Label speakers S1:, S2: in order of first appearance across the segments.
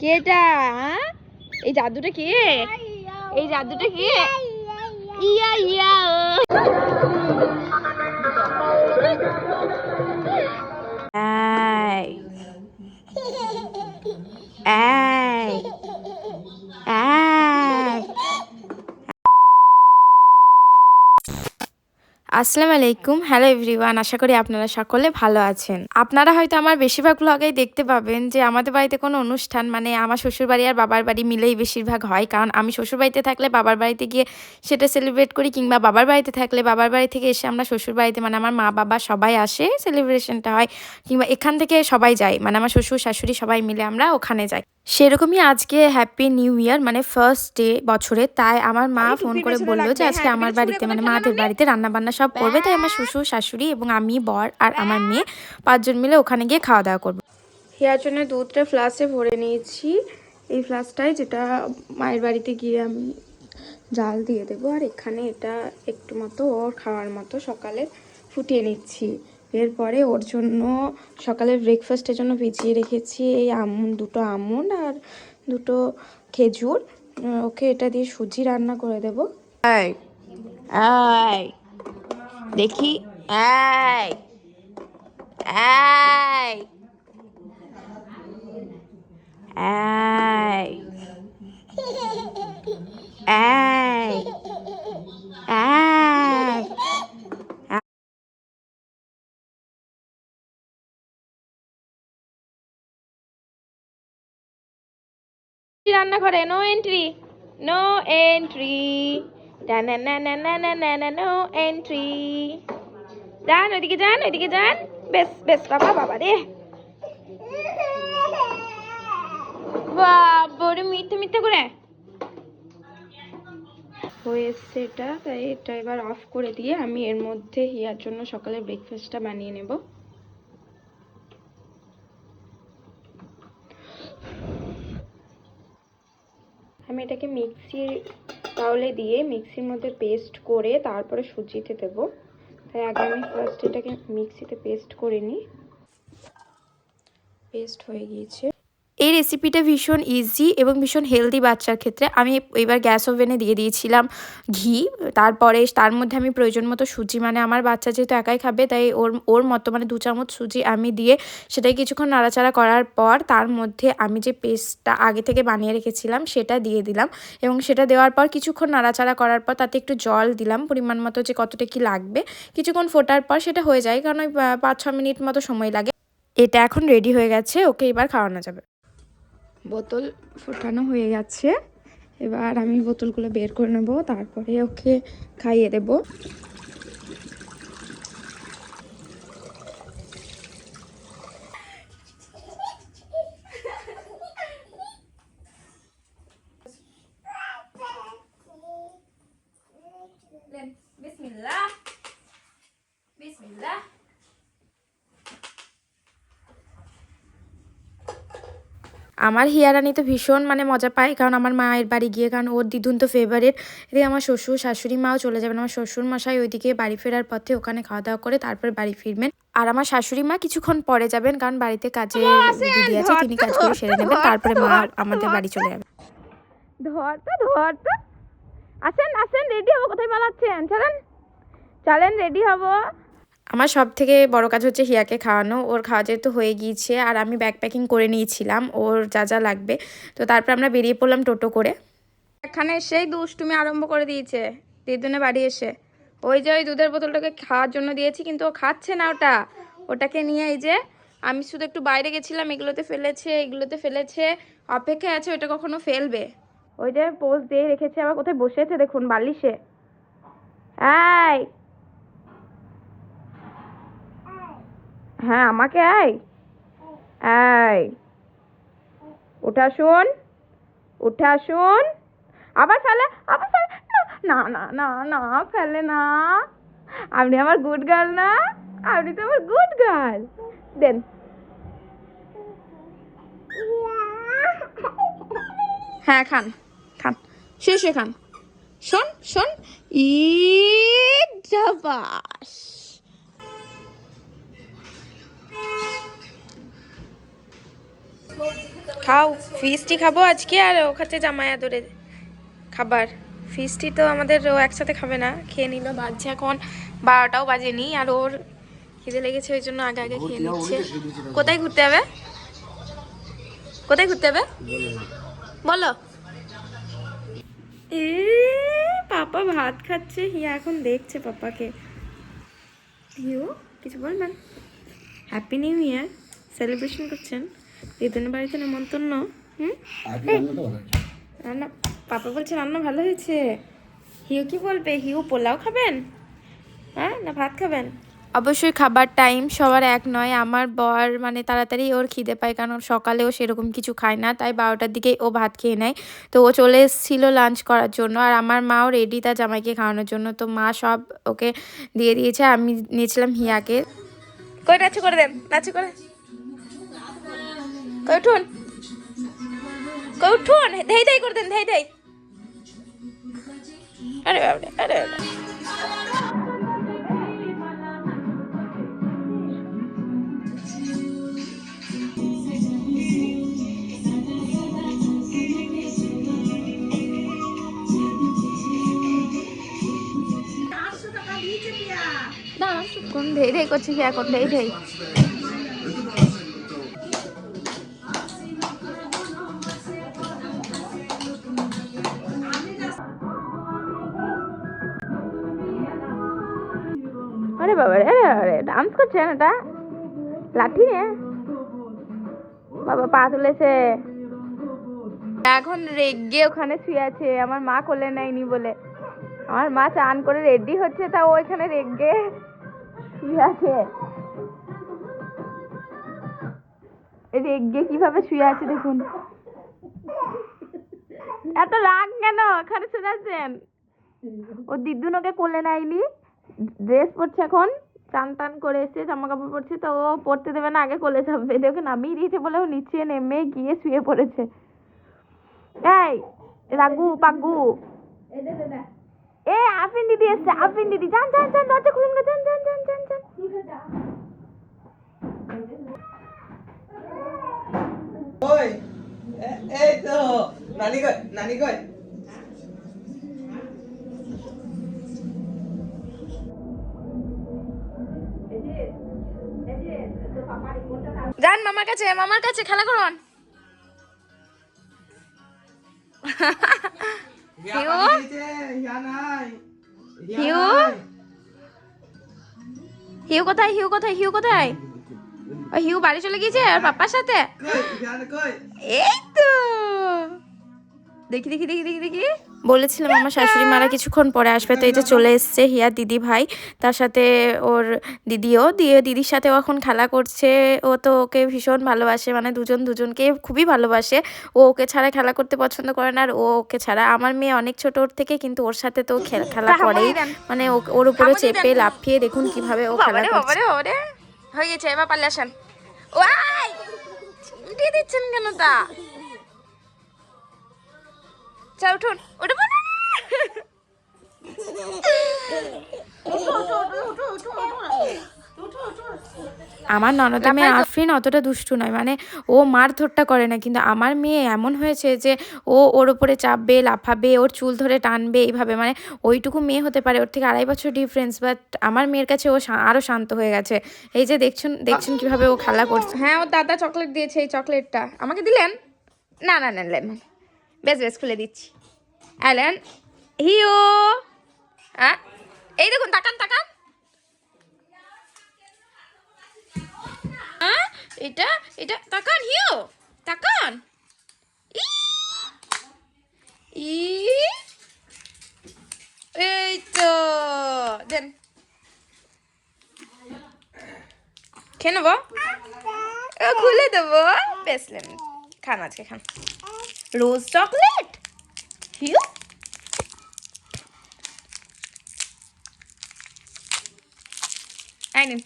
S1: কে এটা হ্যাঁ? এই জাদুটা কে? এই জাদুটা কে? ইয়া ইয়া এই এই এই আসসালামু আলাইকুম। হ্যালো এভরিওয়ান আশা করি আপনারা সকলে ভালো আছেন। আপনারা হয়তো আমার বেশিরভাগ ব্লগেই দেখতে পাবেন যে আমাদের বাড়িতে কোনো অনুষ্ঠান মানে আমার শ্বশুর বাড়ি আর বাবার বাড়ি মিলেই বেশিরভাগ হয়। কারণ আমি শ্বশুর বাড়িতে থাকলে বাবার বাড়িতে গিয়ে সেটা সেলিব্রেট করি কিংবা বাবার বাড়িতে থাকলে বাবার বাড়ি থেকে এসে আমরা শ্বশুর বাড়িতে মানে আমার মা বাবা সবাই আসে সেলিব্রেশনটা হয় কিংবা এখান থেকে সবাই যায়। মানে আমার শ্বশুর শাশুড়ি সবাই মিলে আমরা ওখানে যাই। সেরকমই আজকে হ্যাপি নিউ ইয়ার মানে ফার্স্ট ডে বছরে। তাই আমার মা ফোন করে বলল যে আজকে
S2: হ্যাঁ,
S1: আমার বাড়িতে মানে মাদের বাড়িতে রান্না বান্না সব করবে তাই আমার শ্বশুর শাশুড়ি এবং আমি বর আর আমার মেয়ে পাঁচজন মিলে ওখানে গিয়ে খাওয়া দাওয়া করব। হেয়ার জন্য দুধটা ফ্লাসে ভরে নিয়েছি। এই ফ্লাসটাই যেটা মায়ের বাড়িতে গিয়ে আমি জাল দিয়ে দেবো আর এখানে এটা একটু মতো ওর খাওয়ার মতো সকালে ফুটিয়ে নিচ্ছি। এরপরে ওর জন্য সকালে ব্রেকফাস্টের জন্য ভিজিয়ে রেখেছি এই আমন, দুটো আমন্ড আর দুটো খেজুর। ওকে এটা দিয়ে সুজি রান্না করে দেবো।
S2: দেখি এই এই এই এই এই
S1: রান্না করে no entry no entry no entry যান, ওইদিকে যান ওইদিকে যান। বেশ বেশ, বাবা বাবা রে। বাবরে মিথ্যে মিথ্যে করে। হয়ে এসছে এটা, তাই এটা এবার অফ করে দিয়ে আমি এর মধ্যে হিয়ার জন্য সকালে ব্রেকফাস্টটা বানিয়ে নেব। আমি এটাকে মিক্সির তাহলে দিয়ে মিক্সির মধ্যে পেস্ট করে তারপরে সুজিতে দেবো। তাই আগে আমি ফার্স্ট এটাকে মিক্সিতে পেস্ট করে নিই। পেস্ট হয়ে গিয়েছে। রেসিপিটা ভীষণ ইজি এবং ভীষণ হেলদি বাচ্চার ক্ষেত্রে আমি এবার গ্যাস ওভেনে দিয়ে দিয়েছিলাম ঘি। তারপরে তার মধ্যে আমি প্রয়োজন মতো সুজি মানে আমার বাচ্চা যেহেতু একাই খাবে, তাই ওর ওর মতো মানে দু চামচ সুজি আমি দিয়ে সেটাই কিছুক্ষণ নাড়াচাড়া করার পর তার মধ্যে আমি যে পেস্টটা আগে থেকে বানিয়ে রেখেছিলাম সেটা দিয়ে দিলাম এবং সেটা দেওয়ার পর কিছুক্ষণ নাড়াচাড়া করার পর তাতে একটু জল দিলাম, পরিমাণ মতো যে কতটা কি লাগবে। কিছুক্ষণ ফোটার পর সেটা হয়ে যায়, কারণ ওই পাঁচ ছ মিনিট মতো সময় লাগে। এটা এখন রেডি হয়ে গেছে, ওকে এবার খাওয়ানো যাবে। বোতল ফোটানো হয়ে গেছে। এবার আমি বোতলগুলো বের করে নেব তারপরে ওকে খাইয়ে দেব। আমার হিয়ারানি তো ভীষণ মানে মজা পায় কারণ আমার মায়ের বাড়ি গিয়ে কারণ ওর দিদুন তো ফেভারিট এদিকে আমার শ্বশুর শাশুড়ি মাও চলে যাবেন। আমার শ্বশুর মশাই ওইদিকে বাড়ি ফেরার পথে ওখানে খাওয়া দাওয়া করে তারপর বাড়ি ফিরবেন। আর আমার শাশুড়ি মা কিছুক্ষণ পরে যাবেন কারণ বাড়িতে কাজে দিদি আছে তিনি কাজগুলো সেরে নেবেন। তারপরে মা আমাদের বাড়ি চলে যাবে ধর তো ধর তো। আসেন আসেন রেডি হব কোথায় পালাচ্ছেন? চলেন চলেন রেডি হব। আমার সব থেকে বড় কাজ হচ্ছে হিয়াকে খাওয়ানো। ওর খাওয়া যেহেতু হয়ে গিয়েছে আর আমি ব্যাগ প্যাকিং করে নিয়েছিলাম, ওর যা যা লাগবে। তো তারপর আমরা বেরিয়ে পড়লাম টোটো করে। এখানে এসেই দুষ্টুমি আরম্ভ করে দিয়েছে দিদুনে বাড়ি এসে। ওই যে ওই দুধের বোতলটাকে খাওয়ার জন্য দিয়েছি, কিন্তু ও খাচ্ছে না ওটা। ওটাকে নিয়ে এই যে আমি শুধু একটু বাইরে গেছিলাম, এগুলোতে ফেলেছে এগুলোতে ফেলেছে, অপেক্ষায় আছে ওইটা কখনো ফেলবে। ওই যে পোস্ট দিয়ে রেখেছে, আবার কোথায় বসেছে দেখুন বালিশে। এই হ্যাঁ আমাকে আয় এই। উঠে আসুন উঠে আসুন আবার ফেলে আবার ফেলে। না না না না, ফেলে না। আপনি আমার গুড গার্ল না? আপনি তো আমার গুড গার্ল দেন। হ্যাঁ খান খান। শেষে খান। শোন শোন। ই খাও ফিস্টি খাব আজকে আর ও খাচ্ছে জামাই আদরে খাবার। ফিস্টি তো আমাদের ও একসাথে খাবে না খেয়ে নিল বাজছে এখন বারোটাও বাজেনি আর ওর খিদে লেগেছে ওই জন্য আগে আগে খেয়ে নিচ্ছে। কোথায় ঘুরতে হবে কোথায় ঘুরতে হবে বলো। এ পাপা ভাত খাচ্ছে হিয়া এখন দেখছে পাপাকে। হিউ কিছু বলবেন? হ্যাপি নিউ ইয়ার সেলিব্রেশন করছেন? দিদুনের বাড়িতে নেমন্তন্ন হুম? রান্না পাপা বলছে রান্না ভালো হয়েছে। হিউ কি বলবে? হিউ পোলাও খাবেন? হ্যাঁ না ভাত খাবেন? অবশ্যই খাবার টাইম সবার এক নয়। আমার বর মানে তাড়াতাড়ি ওর খিদে পায় কারণ সকালেও সেরকম কিছু খায় না তাই বারোটার দিকেই ও ভাত খেয়ে নেয়। তো ও চলে এসেছিল লাঞ্চ করার জন্য আর আমার মাও রেডি তার জামাইকে খাওয়ানোর জন্য। তো মা সব ওকে দিয়ে দিয়েছে আমি নিয়েছিলাম হিয়াকে। কই নাচু করে দেন নাচু করে। কই উঠুন কই উঠুন ধেই ধেই করে দেন ধেই ধেই। আরে বাবরে আরে বাবরে। না কোন ধেই ধেই করছে কি এখন ধেই ধেই? বাবা রে ডান্স করছেন এটা লাঠি নে। বাবা পা তুলেছে। এখন রেগে ওখানে শুয়ে আছে, আমার মা কোলে নেয়নি বলে। আমার মা চান করে রেডি হচ্ছে, তা ও এখানে রেগে শুয়ে আছে। রেগে কীভাবে শুয়ে আছে দেখুন। এত রাগ কেন? এখানে শুয়ে আছেন? ও দিদুন ওকে কোলে নেয়নি? ড্রেস পরছে এখন টান টান করে এসে জামা কাপড় পরছে তো ও পরতে দেবে না আগে কোলে যাবে। ওকে নামিয়ে দিয়েছে বলে ও নিচে নেমে গিয়ে শুয়ে পড়েছে। এই রাগু পাগু। এ আফিন দিদি এসছে আফিন দিদি যান যান যান দরজা খুলুন গো যান যান যান যান যান।
S3: ওই এই তো নানি কই নানি কই?
S1: যান মামার কাছে মামার কাছে খেলা করুন। হিউ? হিউ? কোথায় হিউ কোথায় হিউ কোথায়? হিউ বাড়ি চলে গিয়েছে আর পাপার সাথে? এই তো। দেখি দেখি দেখি দেখি দেখি। বলেছিলাম আমার শাশুড়ি মারা কিছুক্ষণ পরে আসবে তো এই যে চলে এসছে হিয়া দিদি ভাই তার সাথে ওর দিদিও দিয়ে দিদির সাথে ও এখন খেলা করছে। ও তো ওকে ভীষণ ভালোবাসে মানে দুজন দুজনকে খুবই ভালোবাসে। ও ওকে ছাড়া খেলা করতে পছন্দ করে না আর ও ওকে ছাড়া। আমার মেয়ে অনেক ছোট ওর থেকে কিন্তু ওর সাথে তো খেলা করেই। মানে ওর উপরে চেপে লাফিয়ে দেখুন কীভাবে ও খেলা করছে। হয়ে গেছে এবার পাল্লে আসেন। ওয়াই! দিচ্ছেন কেন তা? চা উঠুন। উঠবো না। আমার ননদের মেয়ে আফরিন অতটা দুষ্টু নয় মানে ও মারধরটা করে না কিন্তু আমার মেয়ে এমন হয়েছে যে ও ওর উপরে চাপবে লাফাবে ওর চুল ধরে টানবে এইভাবে মানে ওইটুকু মেয়ে হতে পারে ওর থেকে আড়াই বছর ডিফারেন্স বাট আমার মেয়ের কাছে ও আরও শান্ত হয়ে গেছে। এই যে দেখছেন দেখছেন কীভাবে ও খেলা করছে। হ্যাঁ ওর দাদা চকলেট দিয়েছে এই চকলেটটা আমাকে দিলেন? না না না নেন বেশ বেশ খুলে দিচ্ছি। অ্যালেন হিও হ্যাঁ এই দেখুন তাকান তাকান। হ্যাঁ এটা এটা তাকান হিও তাকান। ই এই তো দেন। খেয়ে নেব? ও, খুলে দেবো। বেসলেন খান, আজকে খান। রোজ চকলেট? হিউ নিন।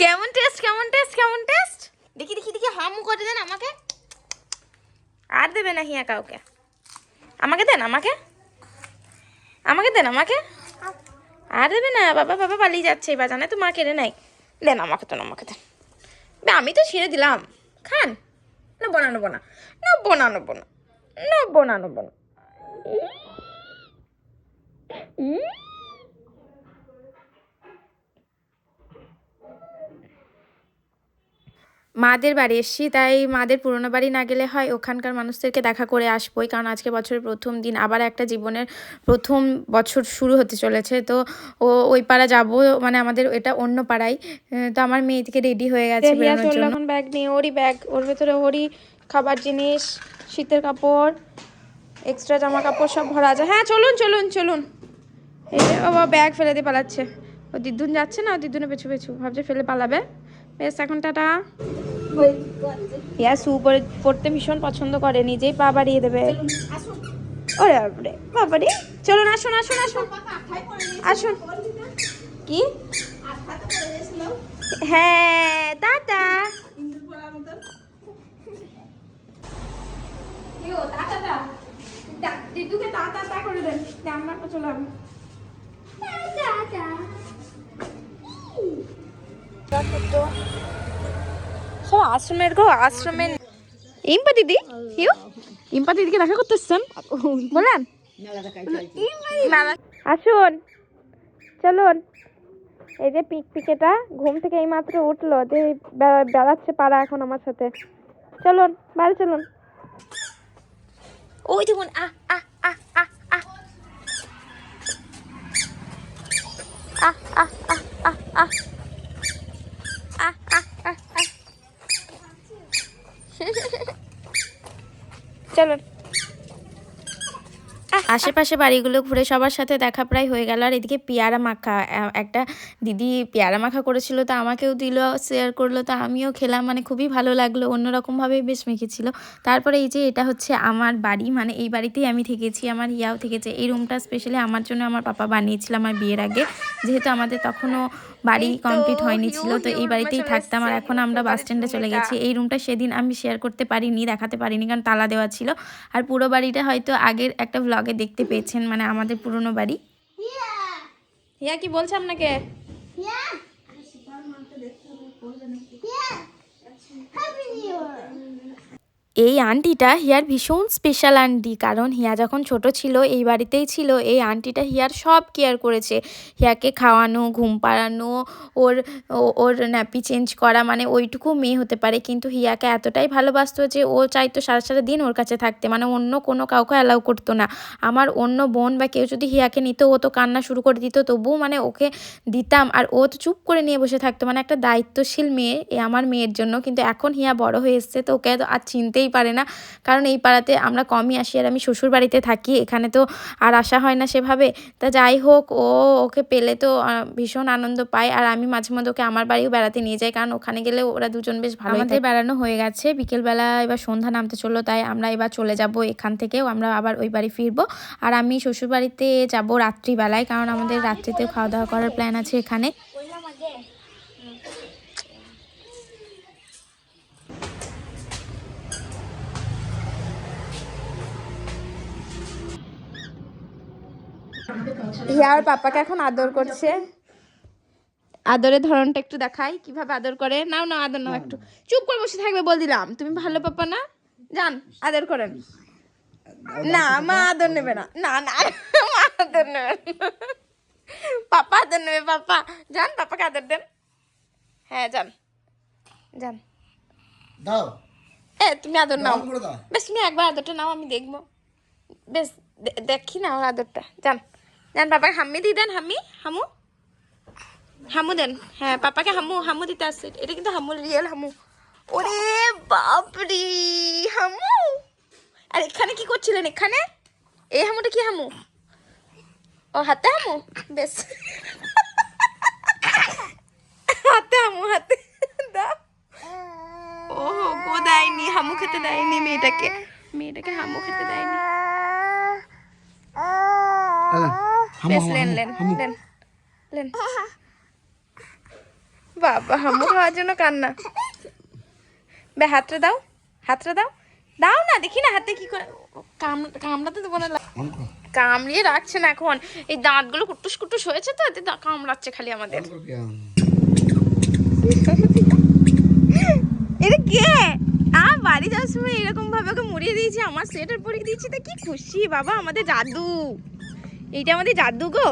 S1: কেমন টেস্ট কেমন টেস্ট কেমন টেস্ট দেখি দেখি দেখি, হাম করে দেন আমাকে। আর দেবে না হিয়া কাউকে। আমাকে দেন, আমাকে? আমাকে দেন, আমাকে? আর দেবে না, বাবা বাবা পালিয়ে যাচ্ছে, এবার জানে তো মা কেড়ে নাই
S2: দেন আমাকে তো, আমাকে দেন। আমি তো ছিঁড়ে দিলাম। খান। না, বোনা নেব না না, বোনা নেব না না, বোনা নেব না
S1: মাদের বাড়ি এসছি তাই মাদের পুরোনো বাড়ি না গেলে হয় ওখানকার মানুষদেরকে দেখা করে আসবোই কারণ আজকে বছরের প্রথম দিন আবার একটা জীবনের প্রথম বছর শুরু হতে চলেছে। তো ও ওই পাড়া যাব মানে আমাদের এটা অন্য পাড়ায়। তো আমার মেয়ে থেকে রেডি হয়ে গেছে বেরোনোর জন্য। এখন ব্যাগ নিয়ে ওরই ব্যাগ ওর ভেতরে ওরই খাবার জিনিস শীতের কাপড় এক্সট্রা জামা কাপড় সব ভরা আছে। হ্যাঁ চলুন চলুন চলুন। এই ও বাবা ব্যাগ ফেলে দিয়ে পালাচ্ছে। ও দিদুন যাচ্ছে না? ও দিদুনে পেছু পেছু ভাবছে ফেলে পালাবে। বেশ এখন টাটা। ইয়া শু পরে পড়তে ভীষণ পছন্দ করে নিজেই পা বাড়িয়ে দেবে। ওরে বাপরে বাবারে চলুন আসুন আসুন আসুন। আসুন। কি? হ্যাঁ টাটা। দিদুকে তা তা করে দেন। আমরা চলে যাব গো, আশ্রমের ইম্পা দিদি দিদিকে দেখা আসুন। চলুন। এই যে ঘুম থেকে এই মাত্র উঠল, যে বেড়াচ্ছে পাড়া এখন আমার সাথে। চলুন, বাড়ি চলুন।
S2: ওই দেখুন আহ আহ আহ আহ আহ
S1: আহ আহ আহ আহ আহ চলুন আশেপাশে বাড়িগুলো ঘুরে সবার সাথে দেখা প্রায় হয়ে গেল। আর এদিকে পেয়ারা মাখা একটা দিদি পেয়ারা মাখা করেছিল, তো আমাকেও দিল শেয়ার করল, তো আমিও খেলাম মানে খুবই ভালো লাগল, অন্যরকমভাবে বেশ মেখেছিল। তারপরে এই যে এটা হচ্ছে আমার বাড়ি মানে এই বাড়িতেই আমি থেকেছি, আমার ইয়াও থেকেছে। এই রুমটা স্পেশালি আমার জন্য আমার পাপা বানিয়েছিল আমার বিয়ের আগে। যেহেতু আমাদের তখনও বাড়ি কমপ্লিট হয়নি ছিল তো এই বাড়িতেই থাকতাম আর এখন আমরা বাস স্ট্যান্ডে চলে গেছি। এই রুমটা সেদিন আমি শেয়ার করতে পারিনি দেখাতে পারিনি কারণ তালা দেওয়া ছিল। আর পুরো বাড়িটা হয়তো আগের একটা ব্লগে দেখতে পেয়েছেন মানে আমাদের পুরনো বাড়ি। ইয়া কি বলছে আপনাকে? এই আন্টিটা হিয়ার ভীষণ স্পেশাল আন্টি। কারণ হিয়া যখন ছোট ছিল, এই বাড়িতেই ছিল, এই আন্টিটা হিয়ার সব কেয়ার করেছে। হিয়াকে খাওয়ানো, ঘুম পাড়ানো, ওর ওর ন্যাপি চেঞ্জ করা মানে ওইটুকু মেয়ে হতে পারে। কিন্তু হিয়াকে এতটাই ভালোবাসতো যে, ও চাইতো সারা সারা দিন ওর কাছে থাকতে। মানে অন্য কোনো কাউকে অ্যালাউ করতো না। আমার অন্য বোন বা কেউ যদি হিয়াকে নিত, ও তো কান্না শুরু করে দিত। তবুও মানে ওকে দিতাম। আর ও তো চুপ করে নিয়ে বসে থাকতো। মানে একটা দায়িত্বশীল মেয়ে আমার মেয়ের জন্য। কিন্তু এখন হিয়া বড় হয়ে এসছে, তো ওকে আর চিনতেই পারে না। কারণ এই পাড়াতে আমরা কমই আসি আর আমি শ্বশুর বাড়িতে থাকি এখানে তো আর আসা হয় না সেভাবে। তা যাই হোক ও ওকে পেলে তো ভীষণ আনন্দ পায়। আর আমি মাঝে মধ্যে ওকে আমার বাড়িও বেড়াতে নিয়ে যাই কারণ ওখানে গেলে ওরা দুজন বেশ ভালো আমাদের বেড়ানো হয়ে গেছে বিকেলবেলা এবার সন্ধ্যা নামতে চলল তাই আমরা এবার চলে যাব এখান থেকেও আমরা আবার ওই বাড়ি ফিরবো। আর আমি শ্বশুর বাড়িতে যাব রাত্রিবেলায় কারণ আমাদের রাত্রিতেও খাওয়া দাওয়া করার প্ল্যান আছে এখানে। হিয়ার পাপাকে এখন আদর করছে। আদরের ধরনটা একটু দেখাই কীভাবে আদর করে। নাও নাও আদর নাও একটু। চুপ করে বসে থাকবে বল দিলাম। তুমি ভালো পাপা না? যান আদর করেন। না মা আদর নেবে না। না না মা আদর নেবে। পাপা আদর নেবে পাপা। যান পাপাকে আদর দেন। হ্যাঁ যান। যান।
S4: দাও।
S1: এ তুমি আদর নাও। বেশ তুমি একবার আদরটা নাও আমি দেখব। বেশ দেখি না ওর আদরটা। যান। যান পাপাকে হাম্মি দিয়ে দেন, হাম্মি। হামু? হামু দেন। হ্যাঁ পাপাকে হামু হামু দিতে আসছে। এটা কিন্তু হামু রিয়েল হামু। ওরে বাপরি, হামু! আর এখানে কি করছিলেন এখানে? এই হামুটা কি হামু? ও, হাতে হামু? বেশ। হাতে হামু, হাতে। দাও। ও, গো দেয়নি, হামু খেতে দেয়নি মেয়েটাকে। মেয়েটাকে হামু খেতে দেয়নি। বেশ লেন লেন লেন লেন বাবা হামু খাওয়ার জন্য কান্না। বে হাতটা দাও হাতটা দাও। দাও না দেখি না হাতে কি করে কামড়াতে দেবো না কামড়িয়ে রাখছে না এখন। এই দাঁতগুলো কুটুস কুটুস হয়েছে তো এতে কামড়াচ্ছে খালি আমাদের। এটা কে? আ বাড়ি যাওয়ার সময় এরকম ভাবে ওকে মুড়িয়ে দিয়েছি আমার সোয়েটার পরিয়ে দিয়েছি তা কি খুশি বাবা আমাদের জাদু। এইটা আমাদের জাদু গো।